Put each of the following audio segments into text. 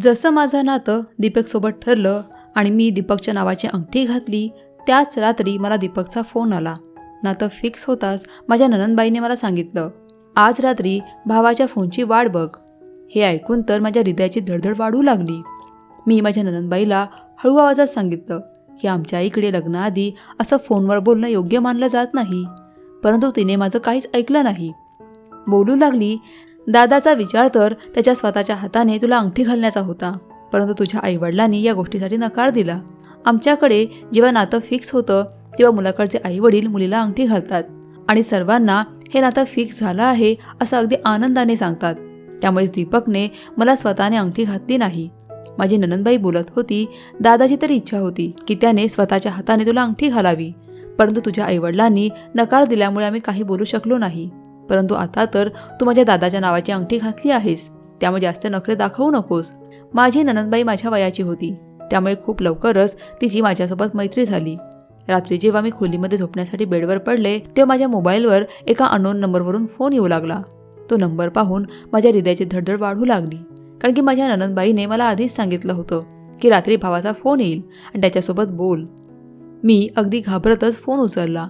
जसं माझं नातं दीपकसोबत ठरलं आणि मी दीपकच्या नावाची अंगठी घातली त्याच रात्री मला दीपकचा फोन आला. नातं फिक्स होताच माझ्या ननंदबाईने मला सांगितलं आज रात्री भावाच्या फोनची वाट बघ. हे ऐकून तर माझ्या हृदयाची धडधड वाढू लागली. मी माझ्या ननंदबाईला हळू आवाजात सांगितलं की आमच्या आईकडे लग्नाआधी असं फोनवर बोलणं योग्य मानलं जात नाही परंतु तिने माझं काहीच ऐकलं नाही. बोलू लागली दादाचा विचार तर त्याच्या स्वतःच्या हाताने तुला अंगठी घालण्याचा होता परंतु तुझ्या आईवडिलांनी या गोष्टीसाठी नकार दिला. आमच्याकडे जेव्हा नातं फिक्स होतं तेव्हा मुलाकडचे आईवडील मुलीला अंगठी घालतात आणि सर्वांना हे नातं फिक्स झालं आहे असं अगदी आनंदाने सांगतात. त्यामुळेच दीपकने मला स्वतःने अंगठी घातली नाही. माझी ननंदबाई बोलत होती दादाची तरी इच्छा होती की त्याने स्वतःच्या हाताने तुला अंगठी घालावी परंतु तुझ्या आईवडिलांनी नकार दिल्यामुळे आम्ही काही बोलू शकलो नाही. परंतु आता तर तू माझ्या दादाच्या नावाची अंगठी घातली आहेस. त्यामुळे जास्त नखरे दाखवू नकोस. माझी ननंदबाई माझ्या वयाची होती. त्यामुळे खूप लवकरच तिची माझ्यासोबत मैत्री झाली. रात्री जेव्हा मी खोलीमध्ये झोपण्यासाठी बेडवर पडले तेव्हा माझ्या मोबाईलवर एका अनोन नंबरवरून फोन येऊ लागला. तो नंबर पाहून माझ्या हृदयाची धडधड वाढू लागली. कारण की माझ्या ननंदबाईने मला आधीच सांगितलं होतं की रात्री भावाचा फोन येईल आणि त्याच्यासोबत बोल. मी अगदी घाबरतच फोन उचलला.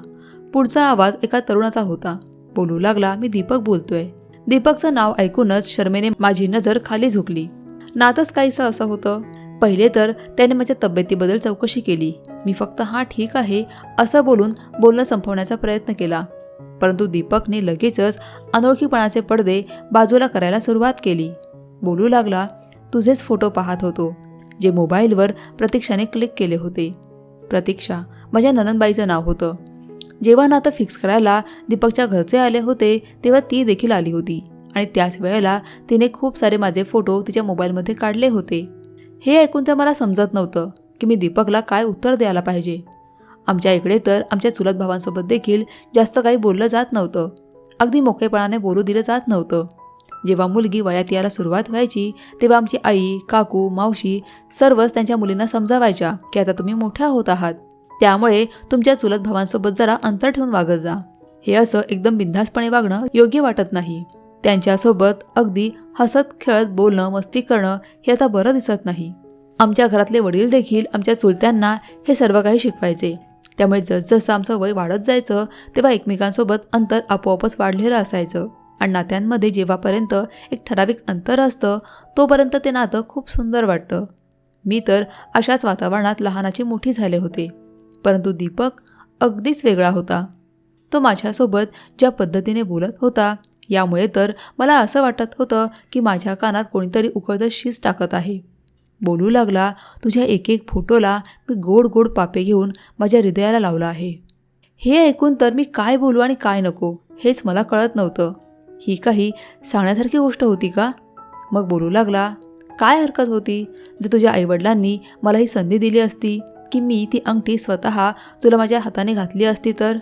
पुढचा आवाज एका तरुणाचा होता. बोलू लागला मी दीपक बोलतोय. दीपकचं नाव ऐकूनच शर्मेने माझी नजर खाली झुकली. नातच काहीसं असं होतं. पहिले तर त्याने माझ्या तब्येतीबद्दल चौकशी केली. मी फक्त हा ठीक आहे असं बोलून बोलणं संपवण्याचा प्रयत्न केला. परंतु दीपकने लगेचच अनोळखीपणाचे पडदे बाजूला करायला सुरुवात केली. बोलू लागला तुझेच फोटो पाहत होतो जे मोबाईलवर प्रतीक्षाने क्लिक केले होते. प्रतीक्षा माझ्या ननंदबाईचं नाव होतं. जेव्हा नातं फिक्स करायला दीपकच्या घरचे आले होते तेव्हा ती देखील आली होती. आणि त्याच वेळेला तिने खूप सारे माझे फोटो तिच्या मोबाईलमध्ये काढले होते. हे ऐकून तर मला समजत नव्हतं की मी दीपकला काय उत्तर द्यायला पाहिजे. आमच्या इकडे तर आमच्या चुलत भावांसोबत देखील जास्त काही बोललं जात नव्हतं. अगदी मोकळेपणाने बोलू दिलं जात नव्हतं. जेव्हा मुलगी वयात यायला सुरुवात व्हायची तेव्हा आमची आई काकू मावशी सर्वच त्यांच्या मुलींना समजावायच्या की आता तुम्ही मोठ्या होत आहात. त्यामुळे तुमच्या चुलत भावांसोबत जरा अंतर ठेवून वागत जा. हे असं एकदम बिंधासपणे वागणं योग्य वाटत नाही. त्यांच्यासोबत अगदी हसत खेळत बोलणं मस्ती करणं हे आता बरं दिसत नाही. आमच्या घरातले वडील देखील आमच्या चुलत्यांना हे सर्व काही शिकवायचे. त्यामुळे जसजसं आमचं वय वाढत जायचं तेव्हा एकमेकांसोबत अंतर आपोआपच वाढलेलं असायचं. आणि नात्यांमध्ये जेव्हापर्यंत एक ठराविक अंतर असतं तोपर्यंत ते नातं खूप सुंदर वाटतं. मी तर अशाच वातावरणात लहानाची मोठी झाले होते. परंतु दीपक अगदीच वेगळा होता. तो माझ्यासोबत ज्या पद्धतीने बोलत होता यामुळे तर मला असं वाटत होतं की माझ्या कानात कोणीतरी उकळतं शीज टाकत आहे. बोलू लागला तुझ्या एक एक फोटोला मी गोड गोड पापे घेऊन माझ्या हृदयाला लावला आहे. हे ऐकून तर मी काय बोलू आणि काय नको हेच मला कळत नव्हतं. ही काही सांगण्यासारखी गोष्ट होती का? मग बोलू लागला काय हरकत होती? जर तुझ्या आईवडिलांनी मला ही संधी दिली असती की मी ती अंगठी स्वतः तुला माझ्या हाताने घातली असती तर?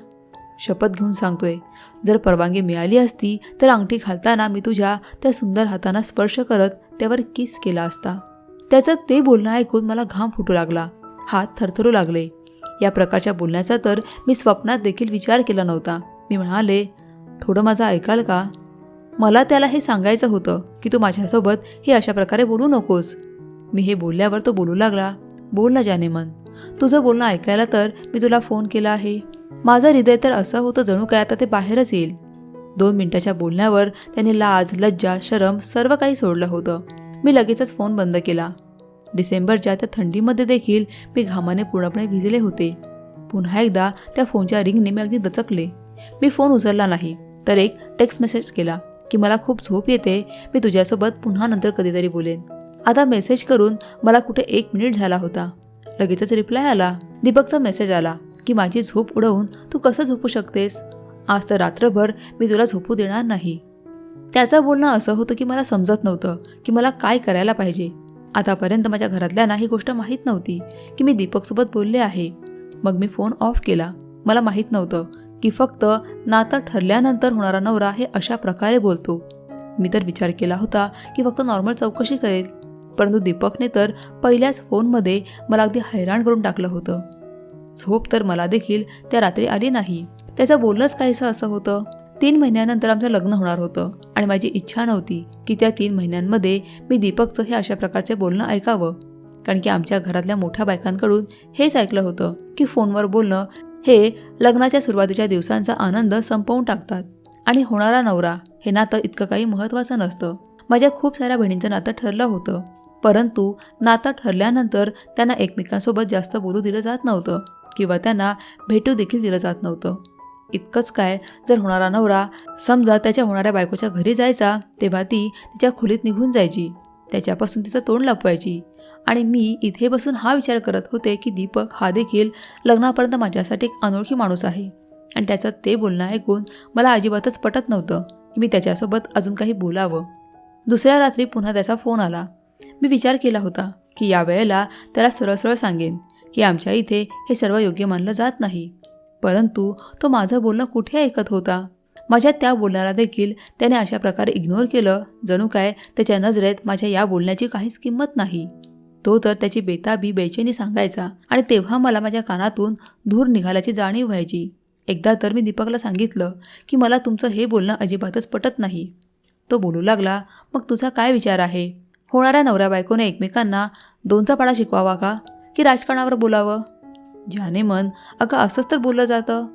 शपथ घेऊन सांगतोय जर परवानगी मिळाली असती तर अंगठी घालताना मी तुझ्या त्या सुंदर हातांना स्पर्श करत त्यावर किस केला असता? त्याचं ते बोलणं ऐकून मला घाम फुटू लागला हात थरथरू लागले. या प्रकारच्या बोलण्याचा तर मी स्वप्नात देखील विचार केला नव्हता. मी म्हणाले थोडं माझं ऐकाल का? मला त्याला हे सांगायचं होतं की तू माझ्यासोबत हे अशा प्रकारे बोलू नकोस. मी हे बोलल्यावर तो बोलू लागला बोल ना जाने मन तुझं बोलणं ऐकायला तर मी तुला फोन केला आहे. माझं हृदय तर असं होतं जणू काय आता ते बाहेरच येईल. दोन मिनिटाच्या बोलण्यावर त्याने लाज लज्जा शरम सर्व काही सोडलं होतं. मी लगेचच फोन बंद केला. डिसेंबरच्या त्या थंडीमध्ये देखील मी घामाने पूर्णपणे भिजले होते. पुन्हा एकदा त्या फोनच्या रिंगने मी अगदी दचकले. मी फोन उचलला नाही तर एक टेक्स्ट मेसेज केला की मला खूप झोप येते मी तुझ्यासोबत पुन्हा नंतर कधीतरी बोलेन. आता मेसेज करून मला कुठे एक मिनिट झाला होता. लगेचच रिप्लाय आला. दीपकचा मेसेज आला की माझी झोप उडवून तू कसं झोपू शकतेस? आज तर रात्रभर मी तुला झोपू देणार नाही. त्याचं बोलणं असं होतं की मला समजत नव्हतं की मला काय करायला पाहिजे. आतापर्यंत माझ्या घरातल्यांना ही गोष्ट माहीत नव्हती की मी दीपकसोबत बोलले आहे. मग मी फोन ऑफ केला. मला माहीत नव्हतं की फक्त नातं ठरल्यानंतर होणारा नवरा हे अशा प्रकारे बोलतो. मी तर विचार केला होता की फक्त नॉर्मल चौकशी करेल. परंतु दीपकने तर पहिल्याच फोनमध्ये मला अगदी हैराण करून टाकलं होतं. झोप तर मला देखील त्या रात्री आली नाही. त्याचं बोलणंच काहीसं असं होतं. तीन महिन्यानंतर आमचं लग्न होणार होतं आणि माझी इच्छा नव्हती की त्या तीन महिन्यांमध्ये मी दीपकचं हे अशा प्रकारचे बोलणं ऐकावं. कारण की आमच्या घरातल्या मोठ्या बायकांकडून हेच ऐकलं होतं की फोनवर बोलणं हे लग्नाच्या सुरुवातीच्या दिवसांचा आनंद संपवून टाकतात. आणि होणारा नवरा हे नातं इतकं काही महत्त्वाचं नसतं. माझ्या खूप साऱ्या बहिणींचं नातं ठरलं होतं. परंतु नातं ठरल्यानंतर त्यांना एकमेकांसोबत जास्त बोलू दिलं जात नव्हतं किंवा त्यांना भेटू देखील दिलं जात नव्हतं. इतकंच काय जर होणारा नवरा समजा त्याच्या होणाऱ्या बायकोच्या घरी जायचा तेव्हा ती तिच्या खोलीत निघून जायची. त्याच्यापासून तिचं तोंड लपवायची. आणि मी इथे बसून हा विचार करत होते की दीपक हा देखील लग्नापर्यंत माझ्यासाठी एक अनोळखी माणूस आहे. आणि त्याचं ते बोलणं ऐकून मला अजिबातच पटत नव्हतं की मी त्याच्यासोबत अजून काही बोलावं. दुसऱ्या रात्री पुन्हा त्याचा फोन आला. मी विचार केला होता की यावेळेला त्याला सरळ सरळ सांगेन की आमच्या इथे हे सर्व योग्य मानलं जात नाही. परंतु तो माझं बोलणं कुठे ऐकत होता? माझ्या त्या बोलण्याला देखील त्याने अशा प्रकारे इग्नोर केलं जणू काय त्याच्या नजरेत माझ्या या बोलण्याची काहीच किंमत नाही. तो तर त्याची बेताबी बेचैनी सांगायचा आणि तेव्हा मला माझ्या कानातून धूर निघाल्याची जाणीव व्हायची. एकदा तर मी दीपकला सांगितलं की मला तुमचं हे बोलणं अजिबातच पटत नाही. तो बोलू लागला मग तुझा काय विचार आहे? होणाऱ्या नवऱ्या बायकोने एकमेकांना दोनचा पाडा शिकवावा का? की राजकारणावर बोलावं? ज्याने मन अगं असंच तर बोललं जातं.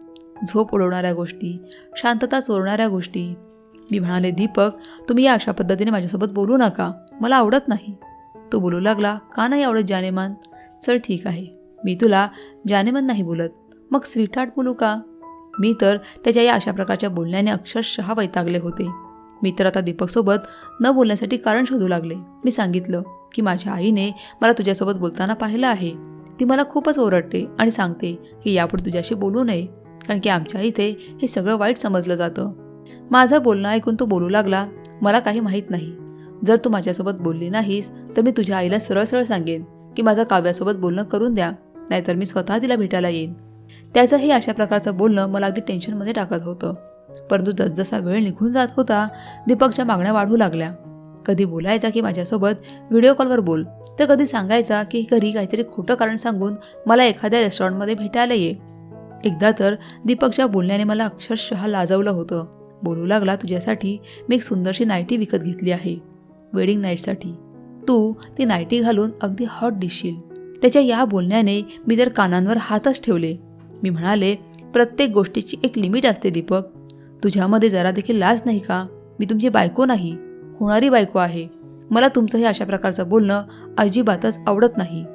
झोप उडवणाऱ्या गोष्टी शांतता चोरणाऱ्या गोष्टी. मी म्हणाले दीपक तुम्ही या अशा पद्धतीने माझ्यासोबत बोलू नका. मला आवडत नाही. तो बोलू लागला का नाही आवडत जानेमान चल ठीक आहे. मी तुला जानेमान नाही बोलत. मग स्वीटहार्ट बोलू का? मी तर त्याच्या या अशा प्रकारच्या बोलण्याने अक्षरशः वैतागले होते. मी तर आता दीपकसोबत न बोलण्यासाठी कारण शोधू लागले. मी सांगितलं की माझ्या आईने मला तुझ्यासोबत बोलताना पाहिलं आहे. ती मला खूपच ओरडते आणि सांगते की यापुढे तुझ्याशी बोलू नये कारण की आमच्या इथे हे सगळं वाईट समजलं जातं. माझं बोलणं ऐकून तो बोलू लागला मला काही माहीत नाही. जर तू माझ्यासोबत बोलली नाहीस तर मी तुझ्या आईला सरळ सरळ सांगेन की माझं काव्यासोबत बोलणं करून द्या नाहीतर मी स्वतः तिला भेटायला येईन. त्याचं हे अशा प्रकारचं बोलणं मला अगदी टेन्शनमध्ये टाकत होतं. परंतु जसजसा वेळ निघून जात होता दीपकच्या मागण्या वाढू लागल्या. कधी बोलायचा की माझ्यासोबत व्हिडिओ कॉलवर बोल. तर कधी सांगायचा की घरी काहीतरी खोटं कारण सांगून मला एखाद्या रेस्टॉरंटमध्ये भेटायला ये. एकदा तर दीपकच्या बोलण्याने मला अक्षरशः लाजवलं होतं. बोलू लागला तुझ्यासाठी मी एक सुंदरशी नायटी विकत घेतली आहे. वेडिंग नाईटसाठी तू ती नायटी घालून अगदी हॉट दिसशील. त्याच्या या बोलण्याने मी जर कानांवर हातच ठेवले. मी म्हणाले प्रत्येक गोष्टीची एक लिमिट असते दीपक. तुझ्यामध्ये जरा देखील लाज नाही का? मी तुमची बायको नाही होणारी बायको आहे. मला तुमचं हे अशा प्रकारचं बोलणं अजिबातच आवडत नाही.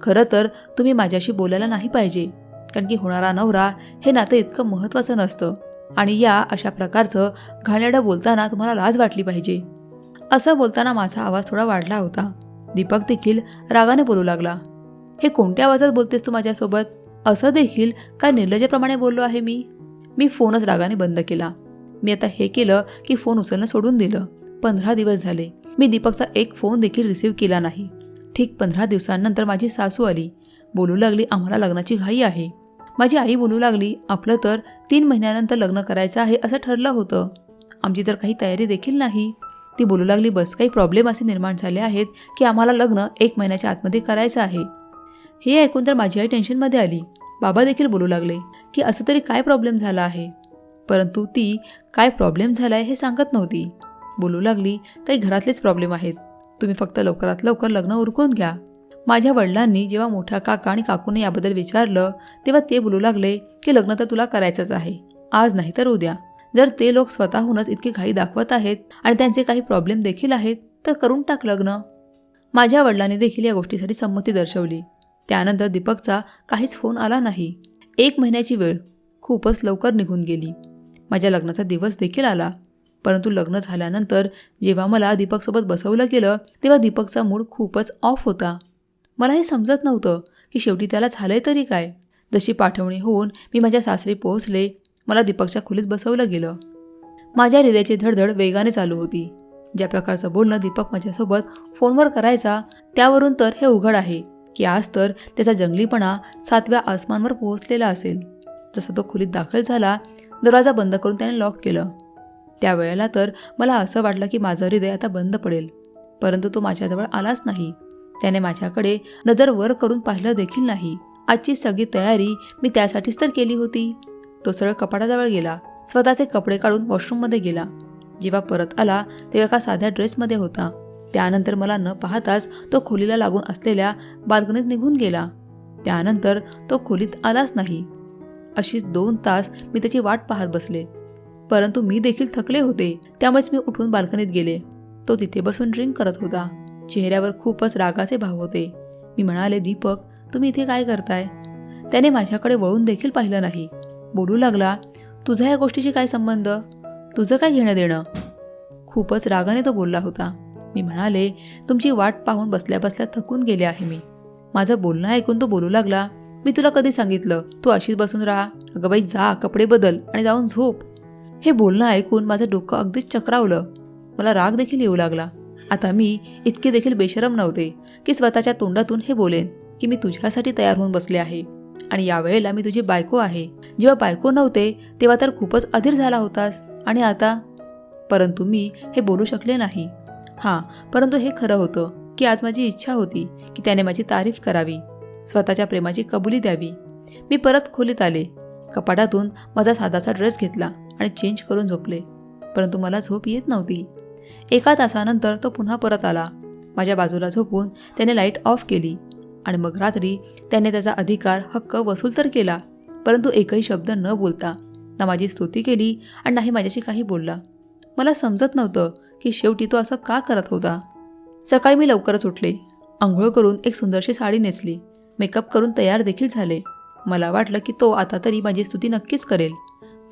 खरं तर तुम्ही माझ्याशी बोलायला नाही पाहिजे कारण की होणारा नवरा हे नातं इतकं महत्त्वाचं नसतं आणि या अशा प्रकारचं घाणेरडं बोलताना तुम्हाला लाज वाटली पाहिजे. असं बोलताना माझा आवाज थोडा वाढला होता. दीपक देखील रागाने बोलू लागला. हे कोणत्या आवाजात बोलतेस तू माझ्यासोबत? असं देखील काय निर्लजेप्रमाणे बोललो आहे मी? मी फोनच रागाने बंद केला. मी आता हे केलं की फोन उचलणं सोडून दिलं. पंधरा दिवस झाले. मी दीपकचा एक फोन देखील रिसीव्ह केला नाही. ठीक पंधरा दिवसांनंतर माझी सासू आली. बोलू लागली आम्हाला लग्नाची घाई आहे. माझी आई बोलू लागली आपलं तर तीन महिन्यानंतर लग्न करायचं आहे असं ठरलं होतं. आमची तर काही तयारी देखील नाही. ती बोलू लागली बस काही प्रॉब्लेम असे निर्माण झाले आहेत की आम्हाला लग्न एक महिन्याच्या आतमध्ये करायचं आहे. हे ऐकून तर माझी आई टेन्शनमध्ये आली. बाबा देखील बोलू लागले की असं तरी काय प्रॉब्लेम झाला आहे? परंतु ती काय प्रॉब्लेम झाला आहे हे सांगत नव्हती. बोलू लागली काही घरातलेच प्रॉब्लेम आहेत. तुम्ही फक्त लवकरात लवकर लग्न उरकून घ्या. माझ्या वडिलांनी जेव्हा मोठ्या काका आणि काकूने याबद्दल विचारलं तेव्हा ते बोलू लागले की लग्न तर तुला करायचंच आहे. आज नाही तर उद्या. जर ते लोक स्वतःहूनच इतकी घाई दाखवत आहेत आणि त्यांचे काही प्रॉब्लेम देखील आहेत तर करून टाक लग्न. माझ्या वडिलांनी देखील या गोष्टीसाठी संमती दर्शवली. त्यानंतर दीपकचा काहीच फोन आला नाही. एक महिन्याची वेळ खूपच लवकर निघून गेली. माझ्या लग्नाचा दिवस देखील आला. परंतु लग्न झाल्यानंतर जेव्हा मला दीपकसोबत बसवलं गेलं तेव्हा दीपकचा मूड खूपच ऑफ होता. मला हे समजत नव्हतं की शेवटी त्याला झालंय तरी काय. जशी पाठवणी होऊन मी माझ्या सासरी पोहोचले मला दीपकच्या खोलीत बसवलं गेलं. माझ्या हृदयाची धडधड वेगाने चालू होती. ज्या प्रकारचं बोलणं दीपक माझ्यासोबत फोनवर करायचा त्यावरून तर हे उघड आहे. की आज तर त्याचा जंगलीपणा सातव्या आसमानवर पोहोचलेला असेल. जसा तो खोलीत दाखल झाला दरवाजा बंद करून त्याने लॉक केलं. त्यावेळेला तर मला असं वाटलं की माझं हृदय आता बंद पडेल परंतु तो माझ्याजवळ आलाच नाही. त्याने माझ्याकडे नजर वर करून पाहिलं देखील नाही. आजची सगळी तयारी मी त्यासाठीच तर केली होती. तो सरळ कपाटाजवळ गेला स्वतःचे कपडे काढून वॉशरूममध्ये गेला. जेव्हा परत आला तेव्हा एका साध्या ड्रेसमध्ये होता. त्यानंतर मला न पाहताच तो खोलीला लागून असलेल्या बाल्कनीत निघून गेला. त्यानंतर तो खोलीत आलाच नाही. अशीच दोन तास मी त्याची वाट पाहत बसले. परंतु मी देखील थकले होते. त्यामुळेच मी उठून बाल्कनीत गेले. तो तिथे बसून ड्रिंक करत होता. चेहऱ्यावर खूपच रागाचे भाव होते. मी म्हणाले दीपक तुम्ही इथे काय करताय? त्याने माझ्याकडे वळून देखील पाहिलं नाही. बोलू लागला तुझा या गोष्टीशी काय संबंध? तुझं काय घेणं देणं खूपच रागाने तो बोलला होता. मी म्हणाले तुमची वाट पाहून बसल्या बसल्या थकून गेले आहे मी. माझं बोलणं ऐकून तो बोलू लागला मी तुला कधी सांगितलं? तू अशीच बसून राहा. अगं बाई जा कपडे बदल आणि जाऊन झोप. हे बोलणं ऐकून माझं डोकं अगदीच चक्रावलं. मला राग देखील येऊ लागला. आता मी इतके देखील बेशरम नव्हते की स्वतःच्या तोंडातून हे बोलेन की मी तुझ्यासाठी तयार होऊन बसले आहे. आणि यावेळेला मी तुझी बायको आहे. जेव्हा बायको नव्हते तेव्हा तर खूपच अधीर झाला होतास. आणि आता? परंतु मी हे बोलू शकले नाही. हां परंतु हे खरं होतं की आज माझी इच्छा होती की त्याने माझी तारीफ करावी स्वतःच्या प्रेमाची कबुली द्यावी. मी परत खोलीत आले. कपाटातून माझा साधाचा ड्रेस घेतला आणि चेंज करून झोपले. परंतु मला झोप येत नव्हती. एका तासानंतर तो पुन्हा परत आला. माझ्या बाजूला झोपून त्याने लाइट ऑफ केली आणि मग रात्री त्याने त्याचा अधिकार हक्क वसूल तर केला परंतु एकही शब्द न बोलता ना माझी स्तुती केली आणि नाही माझ्याशी काही बोलला. मला समजत नव्हतं की शेवटी तो असं का करत होता? सकाळी मी लवकरच उठले. आंघोळ करून एक सुंदरशी साडी नेसली. मेकअप करून तयार देखील झाले. मला वाटलं की तो आता तरी माझी स्तुती नक्कीच करेल.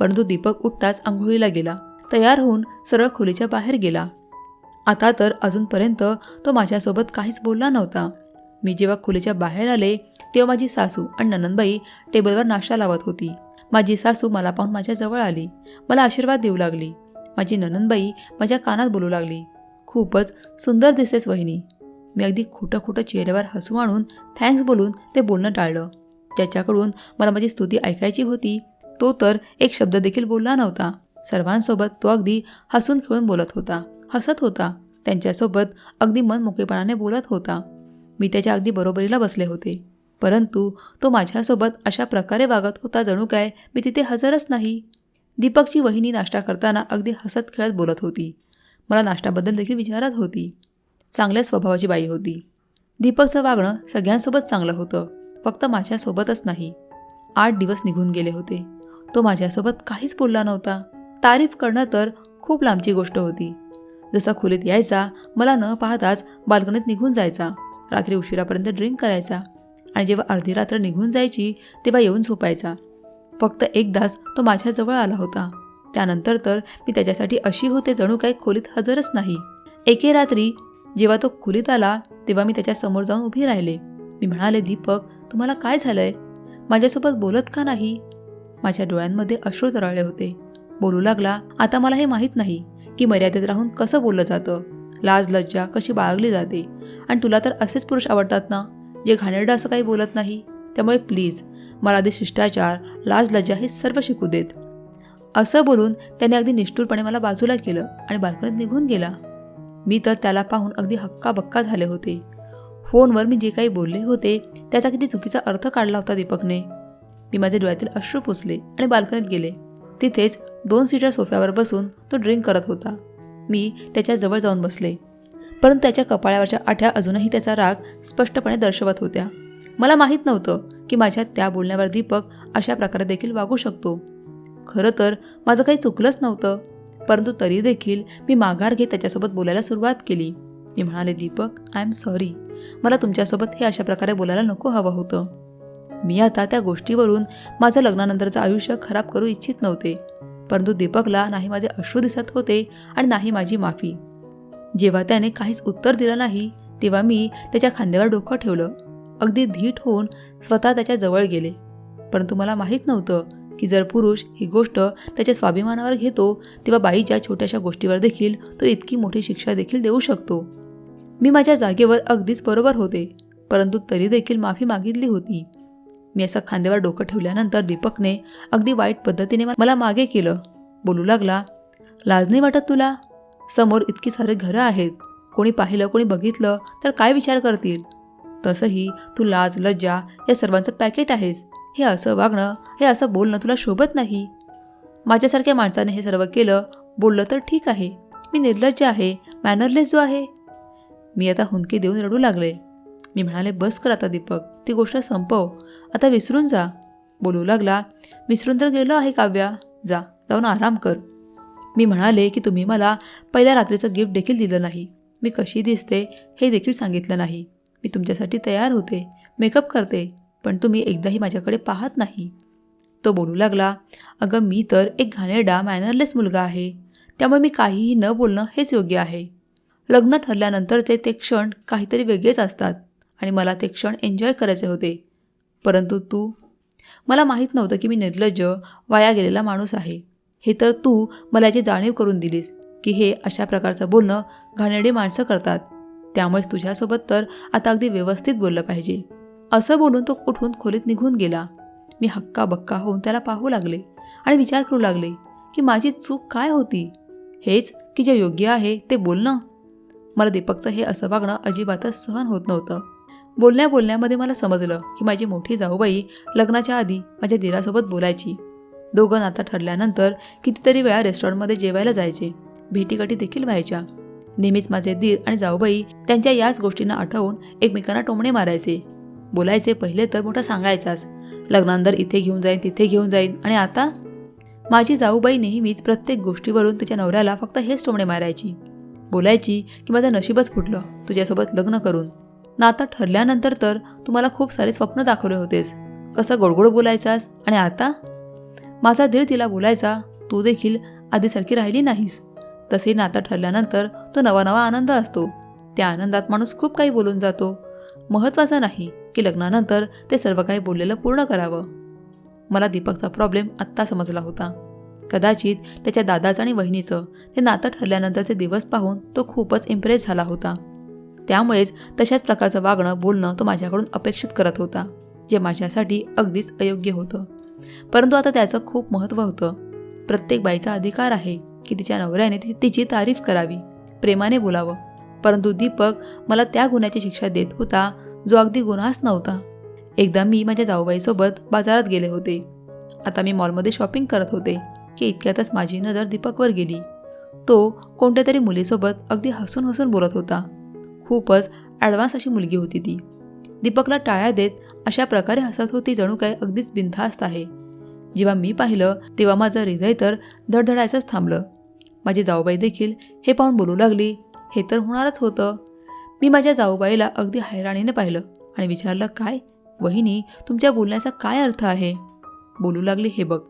परंतु दीपक उठताच आंघोळीला गेला. तयार होऊन सरळ खोलीच्या बाहेर गेला. आता तर अजूनपर्यंत तो माझ्यासोबत काहीच बोलला नव्हता. मी जेव्हा खोलीच्या बाहेर आले तेव्हा माझी सासू आणि ननंदबाई टेबलवर नाश्ता लावत होती. माझी सासू मला पाहून माझ्या जवळ आली. मला आशीर्वाद देऊ लागली. माझी ननंदबाई माझ्या कानात बोलू लागली. खूपच सुंदर दिसेस वहिनी. मी अगदी खोटं खोटं चेहऱ्यावर हसू आणून थँक्स बोलून ते बोलणं टाळलं. ज्याच्याकडून मला माझी स्तुती ऐकायची होती तो तर एक शब्द देखील बोलला नव्हता. सर्वांसोबत तो अगदी हसून खेळून बोलत होता हसत होता. त्यांच्यासोबत अगदी मन मोकळेपणाने बोलत होता. मी त्याच्या अगदी बरोबरीला बसले होते. परंतु तो माझ्यासोबत अशा प्रकारे वागत होता जणू काय मी तिथे हजरच नाही. दीपकची वहिनी नाश्ता करताना अगदी हसत खेळत बोलत होती. मला नाश्त्याबद्दल देखील विचारत होती. चांगल्या स्वभावाची बाई होती. दीपकचं वागणं सगळ्यांसोबत चांगलं होतं. फक्त माझ्यासोबतच नाही. आठ दिवस निघून गेले होते. तो माझ्यासोबत काहीच बोलला नव्हता. तारीफ करणं तर खूप लांबची गोष्ट होती. जसा खोलीत यायचा मला न पाहताच बाल्कनीत निघून जायचा. रात्री उशिरापर्यंत ड्रिंक करायचा. आणि जेव्हा अर्धी रात्र निघून जायची तेव्हा येऊन झोपायचा. फक्त एकदाच तो माझ्याजवळ आला होता. त्यानंतर तर मी त्याच्यासाठी अशी होते जणू काही खोलीत हजरच नाही. एके रात्री जेव्हा तो खोलीत आला तेव्हा मी त्याच्यासमोर जाऊन उभी राहिले. मी म्हणाले दीपक तुम्हाला काय झालंय? माझ्यासोबत बोलत का नाही? माझ्या डोळ्यांमध्ये अश्रू तरळले होते. बोलू लागला आता मला हे माहीत नाही की मर्यादेत राहून कसं बोललं जातं? लाज लज्जा कशी बाळगली जाते? आणि तुला तर असेच पुरुष आवडतात ना जे घाणेरडं असं काही बोलत नाही? त्यामुळे प्लीज मला आधी शिष्टाचार लाज लज्जा हे सर्व शिकू देत. असं बोलून त्याने अगदी निष्ठुरपणे मला बाजूला केलं आणि बाल्कनीत निघून गेला. मी तर त्याला पाहून अगदी हक्काबक्का झाले होते. फोनवर मी जे काही बोलले होते त्याचा किती चुकीचा अर्थ काढला होता दीपकने. मी माझे डोळ्यातील अश्रू पुसले आणि बाल्कनीत गेले. तिथेच दोन सीटर सोफ्यावर बसून तो ड्रिंक करत होता. मी त्याच्याजवळ जाऊन बसले. परंतु त्याच्या कपाळावरच्या आठ्या अजूनही त्याचा राग स्पष्टपणे दर्शवत होत्या. मला माहीत नव्हतं की माझ्या त्या बोलण्यावर दीपक अशा प्रकारे देखील वागू शकतो. खरं तर माझं काही चुकलंच नव्हतं परंतु तरी देखील मी माघार घेत त्याच्यासोबत बोलायला सुरुवात केली. मी म्हणाले दीपक आय एम सॉरी मला तुमच्यासोबत हे अशा प्रकारे बोलायला नको हवं होतं. मी आता त्या गोष्टीवरून माझं लग्नानंतरचं आयुष्य खराब करू इच्छित नव्हते परंतु दीपकला नाही माझे अश्रू दिसत होते आणि नाही माझी माफी. जेव्हा त्याने काहीच उत्तर दिलं नाही तेव्हा मी त्याच्या खांद्यावर डोकं ठेवलं. अगदी धीट होऊन स्वतः त्याच्याजवळ गेले. परंतु मला माहीत नव्हतं की जर पुरुष ही गोष्ट त्याच्या स्वाभिमानावर घेतो तेव्हा बाईच्या छोट्याशा गोष्टीवर देखील तो इतकी मोठी शिक्षा देखील देऊ शकतो. मी माझ्या जागेवर अगदीच बरोबर होते परंतु तरी देखील माफी मागितली होती. मी असं खांद्यावर डोकं ठेवल्यानंतर दीपकने अगदी वाईट पद्धतीने मला मागे केलं. बोलू लागला लाज नाही वाटत तुला? समोर इतकी सारे घरं आहेत. कोणी पाहिलं कोणी बघितलं तर काय विचार करतील? तसंही तू लाज लज्जा या सर्वांचं पॅकेट आहेस. हे असं वागणं हे असं बोलणं तुला शोभत नाही. माझ्यासारख्या माणसाने हे सर्व केलं बोललं तर ठीक आहे. मी निर्लज्ज आहे मॅनरलेस जो आहे. मी आता हुंदके देऊन रडू लागले. मी म्हणाले बस कर आता दीपक ती गोष्ट संपव. आता विसरून जा. बोलू लागला विसरून तर गेलो आहे काव्या. जा जाऊन आराम कर. मी म्हणाले की तुम्ही मला पहिल्या रात्रीचं गिफ्ट देखील दिलं नाही. मी कशी दिसते हे देखील सांगितलं नाही. मी तुमच्यासाठी तयार होते मेकअप करते. पण तुम्ही एकदाही माझ्याकडे पाहत नाही. तो बोलू लागला अगं मी तर एक घाणेरडा मॅनरलेस मुलगा आहे. त्यामुळे मी काहीही न बोलणं हेच योग्य आहे. लग्न ठरल्यानंतरचे ते क्षण काहीतरी वेगळेच असतात आणि मला ते क्षण एन्जॉय करायचे होते. परंतु तू मला माहीत नव्हतं की मी निर्लज्ज वाया गेलेला माणूस आहे. हे तर तू मला याची जाणीव करून दिलीस की हे अशा प्रकारचं बोलणं घाणेरडी माणसं करतात. त्यामुळेच तुझ्यासोबत तर आता अगदी व्यवस्थित बोललं पाहिजे. असं बोलून तो कुठून खोलीत निघून गेला. मी हक्का बक्का होऊन त्याला पाहू लागले आणि विचार करू लागले की माझी चूक काय होती? हेच की जे योग्य आहे ते बोलणं. मला दीपकचं हे असं वागणं अजिबातच सहन होत नव्हतं. बोलण्या बोलण्यामध्ये मला समजलं की माझी मोठी जाऊबाई लग्नाच्या आधी माझ्या दिरासोबत बोलायची. दोघं नातं ठरल्यानंतर कितीतरी वेळा रेस्टॉरंटमध्ये जेवायला जायचे. भेटीगाठी देखील व्हायच्या. नेहमीच माझे दीर आणि जाऊबाई त्यांच्या याच गोष्टींना आठवून एकमेकांना टोमणे मारायचे. बोलायचे पहिले तर मोठा सांगायचाच लग्नानंतर इथे घेऊन जाईन तिथे घेऊन जाईन. आणि आता? माझी जाऊबाई नेहमीच प्रत्येक गोष्टीवरून तिच्या नवऱ्याला फक्त हेच टोमणे मारायची. बोलायची की माझं नशीबच फुटलं तुझ्यासोबत लग्न करून. नातं ठरल्यानंतर तर तुम्हाला खूप सारे स्वप्न दाखवले होतेस. कसं गोडगोड बोलायचास? आणि आता? माझा धीर तिला बोलायचा तू देखील आधीसारखी राहिली नाहीस. तसे नातं ठरल्यानंतर तो नवा नवा आनंद असतो. त्या आनंदात माणूस खूप काही बोलून जातो. महत्त्वाचं नाही की लग्नानंतर ते सर्व काही बोललेलं पूर्ण करावं. मला दीपकचा प्रॉब्लेम आत्ता समजला होता. कदाचित त्याच्या दादाचं आणि वहिनीचं ते नातं ठरल्यानंतरचे दिवस पाहून तो खूपच इम्प्रेस झाला होता. त्यामुळेच तशाच प्रकारचं वागणं बोलणं तो माझ्याकडून अपेक्षित करत होता जे माझ्यासाठी अगदीच अयोग्य होतं. परंतु आता त्याचं खूप महत्त्व होतं. प्रत्येक बाईचा अधिकार आहे की तिच्या नवऱ्याने तिची तारीफ करावी प्रेमाने बोलावं. परंतु दीपक मला त्या गुन्ह्याची शिक्षा देत होता जो अगदी गुन्हाच नव्हता. एकदा मी माझ्या जाऊबाईसोबत बाजारात गेले होते. आता मी मॉलमध्ये शॉपिंग करत होते की इतक्यातच माझी नजर दीपकवर गेली. तो कोणत्या तरी मुलीसोबत अगदी हसून हसून बोलत होता. खूपच ॲडव्हान्स अशी मुलगी होती ती. दीपकला टाळ्या देत अशा प्रकारे हसत होती जणू काय अगदीच बिनधास्त आहे. जेव्हा मी पाहिलं तेव्हा माझं हृदय तर धडधडायचंच थांबलं. माझी जाऊबाई देखील हे पाहून बोलू लागली हे तर होणारच होतं. मी माझ्या जाऊबाईला अगदी हैराणीने पाहिलं आणि विचारलं काय? वहिनी तुमच्या बोलण्याचा काय अर्थ आहे? बोलू लागली हे बघ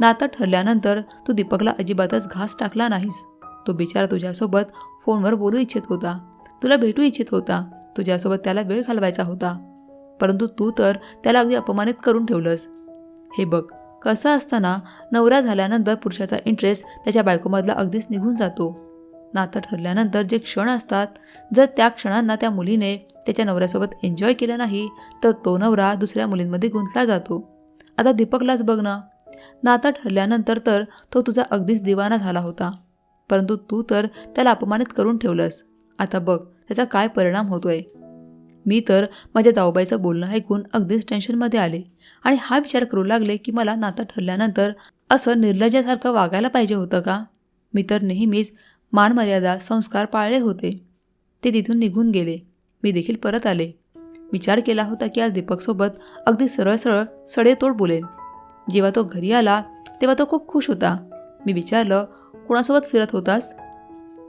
नातं ठरल्यानंतर तू दीपकला अजिबातच घास टाकला नाहीस. तो बिचारा तुझ्यासोबत फोनवर बोलू इच्छित होता. तुला भेटू इच्छित होता. तुझ्यासोबत त्याला वेळ घालवायचा होता. परंतु तू तर त्याला अगदी अपमानित करून ठेवलंस. हे बघ कसं असताना नवरा झाल्यानंतर पुरुषाचा इंटरेस्ट त्याच्या बायकोमधला अगदीच निघून जातो. नातं ठरल्यानंतर जे क्षण असतात जर त्या क्षणांना त्या मुलीने त्याच्या नवऱ्यासोबत एन्जॉय केलं नाही तर तो नवरा दुसऱ्या मुलींमध्ये गुंतला जातो. आता दीपकलाच बघ ना. नातं ठरल्यानंतर तर तो तुझा अगदीच दिवाना झाला होता. परंतु तू तर त्याला अपमानित करून ठेवलंस. आता बघ त्याचा काय परिणाम होतोय? मी तर माझ्या दाऊबाईचं बोलणं ऐकून अगदीच टेन्शनमध्ये आले आणि हा विचार करू लागले की मला नातं ठरल्यानंतर असं निर्लज्यासारखं वागायला पाहिजे होतं का? मी तर नेहमीच मानमर्यादा संस्कार पाळले होते. ते तिथून निघून गेले. मी देखील परत आले. विचार केला होता की आज दीपकसोबत अगदी सरळ सरळ सडेतोड बोलेल. जेव्हा तो घरी आला तेव्हा तो खूप खुश होता. मी विचारलं कोणासोबत फिरत होतास?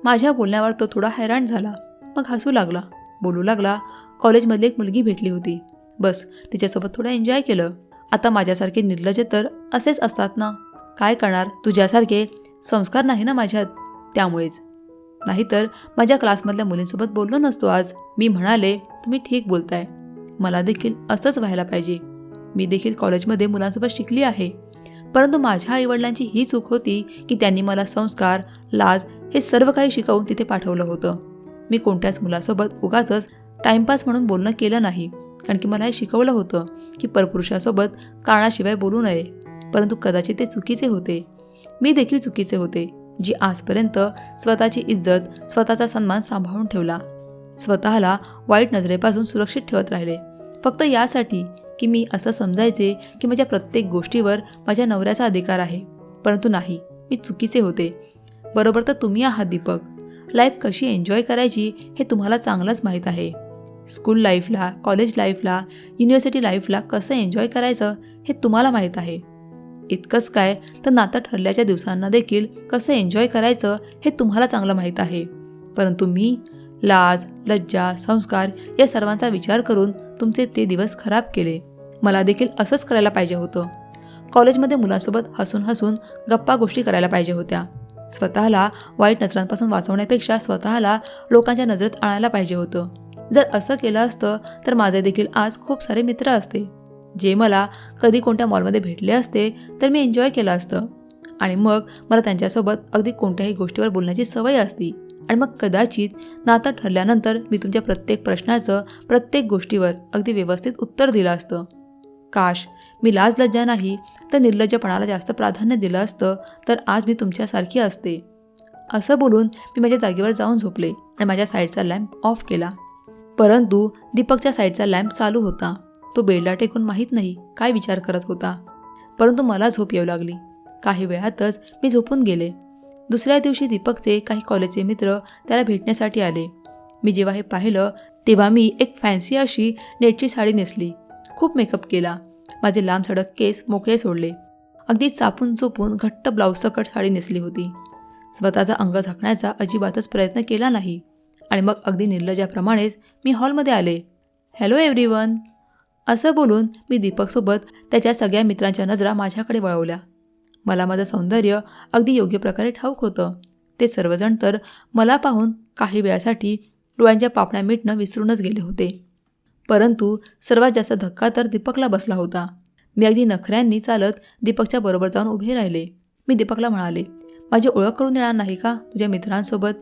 माझ्या बोलण्यावर तो थोडा हैराण झाला. मग हसू लागला. बोलू लागला कॉलेजमधली एक मुलगी भेटली होती. बस तिच्यासोबत थोडं एन्जॉय केलं. आता माझ्यासारखे निर्लज्ज तर असेच असतात ना? काय करणार? तुझ्यासारखे संस्कार नाही ना माझ्यात? त्यामुळेच. नाहीतर माझ्या क्लासमधल्या मुलींसोबत बोललो नसतो आज. मी म्हणाले तुम्ही ठीक बोलताय. मला देखील असंच व्हायला पाहिजे. मी देखील कॉलेजमध्ये मुलांसोबत शिकली आहे. परंतु माझ्या आईवडिलांची ही चूक होती की त्यांनी मला संस्कार लाज हे सर्व काही शिकवून तिथे पाठवलं होतं. मी कोणत्याच मुलासोबत उगाचच टाइमपास म्हणून बोलणं केलं नाही. कारण की मला हे शिकवलं होतं की परपुरुषासोबत कारणाशिवाय बोलू नये. परंतु कदाचित ते चुकीचे होते. मी देखील चुकीचे होते. जी आजपर्यंत स्वतःची इज्जत स्वतःचा सन्मान सांभाळून ठेवला. स्वतःला वाईट नजरेपासून सुरक्षित ठेवत राहिले. फक्त यासाठी की मी असं समजायचे की माझ्या प्रत्येक गोष्टीवर माझ्या नवऱ्याचा अधिकार आहे. परंतु नाही मी चुकीचे होते. बरोबर तर तुम्ही आहात दीपक. लाईफ कशी एन्जॉय करायची हे तुम्हाला चांगलंच माहीत आहे. स्कूल लाईफला कॉलेज लाईफला युनिव्हर्सिटी लाईफला कसं एन्जॉय करायचं हे तुम्हाला माहीत आहे. इतकंच काय तर नातं ठरल्याच्या दिवसांना देखील कसं एन्जॉय करायचं हे तुम्हाला चांगलं माहीत आहे. परंतु मी लाज लज्जा संस्कार या सर्वांचा विचार करून तुमचे ते दिवस खराब केले. मला देखील असंच करायला पाहिजे होतं. कॉलेजमध्ये मुलांसोबत हसून हसून गप्पा गोष्टी करायला पाहिजे होत्या. स्वतःला वाईट नजरांपासून वाचवण्यापेक्षा स्वतःला लोकांच्या नजरेत आणायला पाहिजे होतं. जर असं केलं असतं तर माझे देखील आज खूप सारे मित्र असते. जे मला कधी कोणत्या मॉलमध्ये भेटले असते तर मी एन्जॉय केलं असतं. आणि मग मला त्यांच्यासोबत अगदी कोणत्याही गोष्टीवर बोलण्याची सवय असती. आणि मग कदाचित नातं ठरल्यानंतर मी तुमच्या प्रत्येक प्रश्नाचं प्रत्येक गोष्टीवर अगदी व्यवस्थित उत्तर दिलं असतं. काश मी लाज लज्जा नाही तर निर्लज्जपणाला जास्त प्राधान्य दिलं असतं तर आज मी तुमच्यासारखी असते. असं बोलून मी माझ्या जागेवर जाऊन झोपले आणि माझ्या साईडचा लॅम्प ऑफ केला. परंतु दीपकच्या साईडचा लॅम्प चालू होता. तो बेडला टेकून माहीत नाही काय विचार करत होता. परंतु मला झोप येऊ लागली. काही वेळातच मी झोपून गेले. दुसऱ्या दिवशी दीपकचे काही कॉलेजचे मित्र त्याला भेटण्यासाठी आले. मी जेव्हा हे पाहिलं तेव्हा मी एक फॅन्सी अशी नेटची साडी नेसली. खूप मेकअप केला. माझे लांब सडक केस मोकळे सोडले. अगदी चापून चोपून घट्ट ब्लाऊजसकट साडी नेसली होती. स्वतःचा अंग झाकण्याचा अजिबातच प्रयत्न केला नाही. आणि मग अगदी निर्लजाप्रमाणेच मी हॉलमध्ये आले. Hello everyone. असं बोलून मी दीपकसोबत त्याच्या सगळ्या मित्रांच्या नजरा माझ्याकडे वळवल्या. मला माझं सौंदर्य अगदी योग्य प्रकारे ठाऊक होतं. ते सर्वजण तर मला पाहून काही वेळासाठी डोळ्यांच्या पापण्या मिटणं विसरूनच गेले होते. परंतु सर्वात जास्त धक्का तर दीपकला बसला होता. मी अगदी नखऱ्यांनी चालत दीपकच्या बरोबर जाऊन उभे राहिले. मी दीपकला म्हणाले माझी ओळख करून देणार नाही का तुझ्या मित्रांसोबत?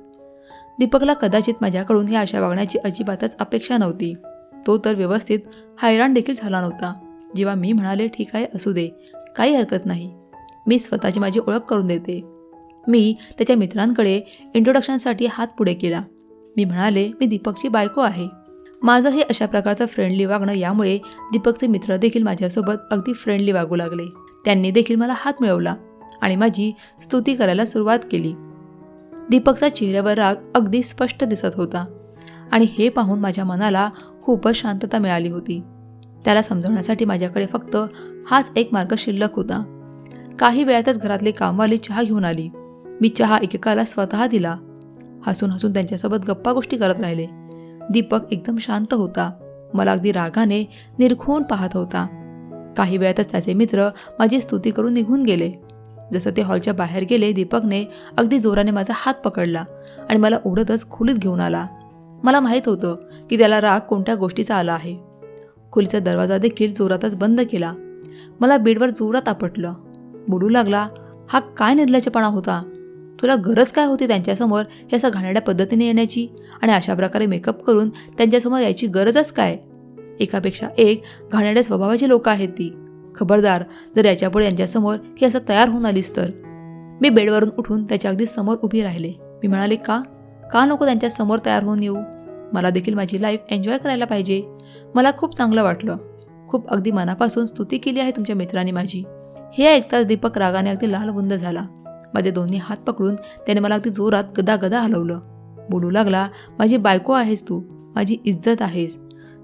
दीपकला कदाचित माझ्याकडून ही अशा वागण्याची अजिबातच अपेक्षा नव्हती. तो तर व्यवस्थित हैराण देखील झाला नव्हता. जेव्हा मी म्हणाले ठीक आहे असू दे काही हरकत नाही. मी स्वतःची माझी ओळख करून देते. मी त्याच्या मित्रांकडे इंट्रोडक्शनसाठी हात पुढे केला. मी म्हणाले मी दीपकची बायको आहे. माझं हे अशा प्रकारचं फ्रेंडली वागणं यामुळे दीपकचे मित्र देखील माझ्यासोबत अगदी फ्रेंडली वागू लागले. त्यांनी देखील मला हात मिळवला आणि माझी स्तुती करायला सुरुवात केली. दीपकचा चेहऱ्यावर राग अगदी स्पष्ट दिसत होता आणि हे पाहून माझ्या मनाला खूपच शांतता मिळाली होती. त्याला समजवण्यासाठी माझ्याकडे फक्त हाच एक मार्ग शिल्लक होता. काही वेळातच घरातली कामवाली चहा घेऊन आली. मी चहा एकेकाला स्वतः दिला. हसून हसून त्यांच्यासोबत गप्पा गोष्टी करत राहिले. दीपक एकदम शांत होता. मला अगदी रागाने निरखून पाहत होता. काही वेळातच त्याचे मित्र माझी स्तुती करून निघून गेले. जसं ते हॉलच्या बाहेर गेले दीपकने अगदी जोराने माझा हात पकडला आणि मला ओढतच खोलीत घेऊन आला. मला माहीत होतं की त्याला राग कोणत्या गोष्टीचा आला आहे. खोलीचा दरवाजा देखील जोरातच बंद केला. मला बेडवर जोरात आपटलं. बोलू लागला हा काय निर्लज्जपणा होता? तुला गरज काय होती त्यांच्यासमोर हे असं घाणेरड्या पद्धतीने येण्याची? आणि अशा प्रकारे मेकअप करून त्यांच्यासमोर यायची गरजच काय? एकापेक्षा एक घाणेरड्या स्वभावाची लोकं आहेत ती. खबरदार जर याच्यापुढे यांच्यासमोर ही असं तयार होऊन आलीस तर. मी बेडवरून उठून त्याच्या अगदी समोर उभी राहिले. मी म्हणाले का? का नको त्यांच्यासमोर तयार होऊन येऊ? मला देखील माझी लाईफ एन्जॉय करायला पाहिजे. मला खूप चांगलं वाटलं. खूप अगदी मनापासून स्तुती केली आहे तुमच्या मित्रांनी माझी. हे ऐकताच दीपक रागाने अगदी लालबुंद झाला. माझे दोन्ही हात पकडून त्याने मला अगदी जोरात गदा गदा हलवलं. बोलू लागला माझी बायको आहेस तू. माझी इज्जत आहेस.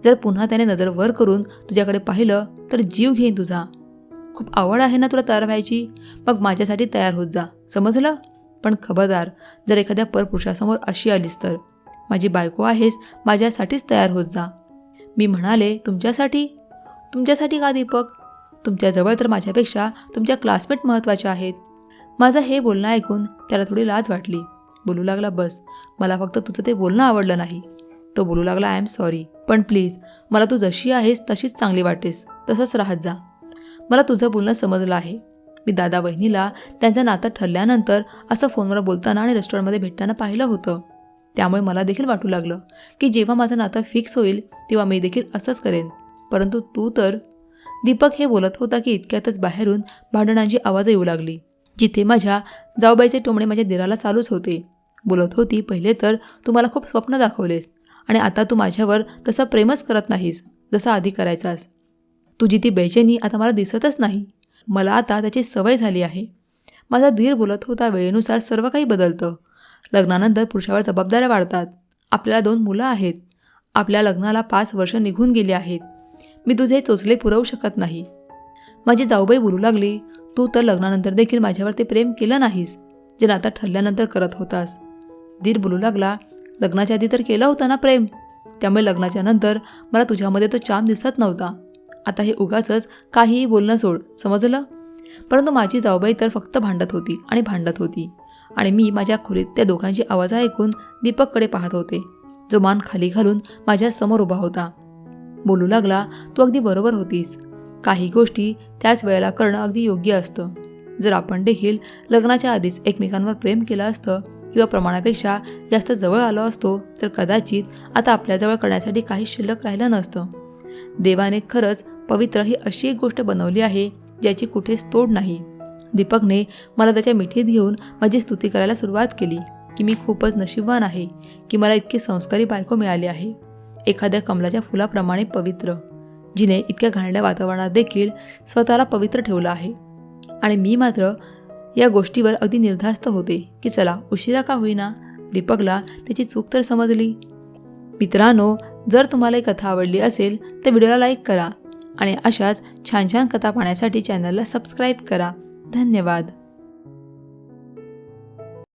जर पुन्हा त्याने नजर वर करून तुझ्याकडे पाहिलं तर जीव घेईन तुझा. खूप आवड आहे ना तुला तयार व्हायची? मग माझ्यासाठी तयार होत जा. समजलं? पण खबरदार. जर एखाद्या परपुरुषासमोर अशी आलीस तर. माझी बायको आहेस माझ्यासाठीच तयार होत जा. मी म्हणाले तुमच्यासाठी? तुमच्यासाठी का दीपक? तुमच्याजवळ तर माझ्यापेक्षा तुमच्या क्लासमेट महत्त्वाच्या आहेत. माझं हे बोलणं ऐकून त्याला थोडी लाज वाटली. बोलू लागला बस मला फक्त तुझं ते बोलणं आवडलं नाही. तो बोलू लागला आय एम सॉरी पण प्लीज मला तू जशी आहेस तशीच चांगली वाटेस तसंच राहत जा. मला तुझं बोलणं समजलं आहे. मी दादा बहिणीला त्यांचं नातं ठरल्यानंतर असं फोनवर बोलताना आणि रेस्टॉरंटमध्ये भेटताना पाहिलं होतं. त्यामुळे मला देखील वाटू लागलं की जेव्हा माझं नातं फिक्स होईल तेव्हा मी देखील असंच करेन. परंतु तू तर दीपक हे बोलत होता की इतक्यातच बाहेरून भांडणांची आवाज येऊ लागली. जिथे माझ्या जाऊबाईचे टोमणे माझ्या दिराला चालूच होते. बोलत होती पहिले तर तू मला खूप स्वप्न दाखवलेस आणि आता तू माझ्यावर तसं प्रेमच करत नाहीस जसं आधी करायचास. तुझी ती बेचैनी आता मला दिसतच नाही. मला आता त्याची सवय झाली आहे. माझा धीर बोलत होता वेळेनुसार सर्व काही बदलतं. लग्नानंतर पुरुषावर जबाबदाऱ्या वाढतात. आपल्याला दोन मुलं आहेत. आपल्या लग्नाला पाच वर्ष निघून गेली आहेत. मी तुझे चोचले पुरवू शकत नाही. माझी जाऊबाई बोलू लागली तू तर लग्नानंतर देखील माझ्यावर ते प्रेम केलं नाहीस जे आता ठरल्यानंतर करत होतास. धीर बोलू लागला लग्नाच्या आधी तर केलं होतं ना प्रेम. त्यामुळे लग्नाच्या नंतर मला तुझ्यामध्ये तो चाम दिसत नव्हता. आता हे उगाचच काहीही बोलणं सोड समजलं? परंतु माझी जाऊबाई तर फक्त भांडत होती आणि भांडत होती. आणि मी माझ्या खोलीत त्या दोघांची आवाज ऐकून दीपककडे पाहत होते. जो मान खाली घालून माझ्यासमोर उभा होता. बोलू लागला तू अगदी बरोबर होतीस. काही गोष्टी त्याच वेळेला करणं अगदी योग्य असतं. जर आपण देखील लग्नाच्या आधीच एकमेकांवर प्रेम केलं असतं किंवा प्रमाणापेक्षा जास्त जवळ आलो असतो तर कदाचित आता आपल्याजवळ करण्यासाठी काही शिल्लक राहिलं नसतं. देवाने खरंच पवित्र ही अशी एक गोष्ट बनवली आहे ज्याची कुठेच तोड नाही. दीपकने मला त्याच्या मिठीत घेऊन माझी स्तुती करायला सुरुवात केली की मी खूपच नशीबवान आहे की मला इतकी संस्कारी बायको मिळाली आहे. एखाद्या कमलाच्या फुलाप्रमाणे पवित्र. जिने इतक्या घाणड्या वातावरणात देखील स्वतःला पवित्र ठेवलं आहे. आणि मी मात्र या गोष्टीवर अगदी निर्धास्त होते की चला उशिरा का होईना? दीपकला त्याची चूक तर समजली. मित्रांनो जर तुम्हाला ही कथा आवडली असेल तर व्हिडिओला लाईक करा. आणि अशाच छान छान कथा पाहण्यासाठी चॅनलला सबस्क्राईब करा. धन्यवाद.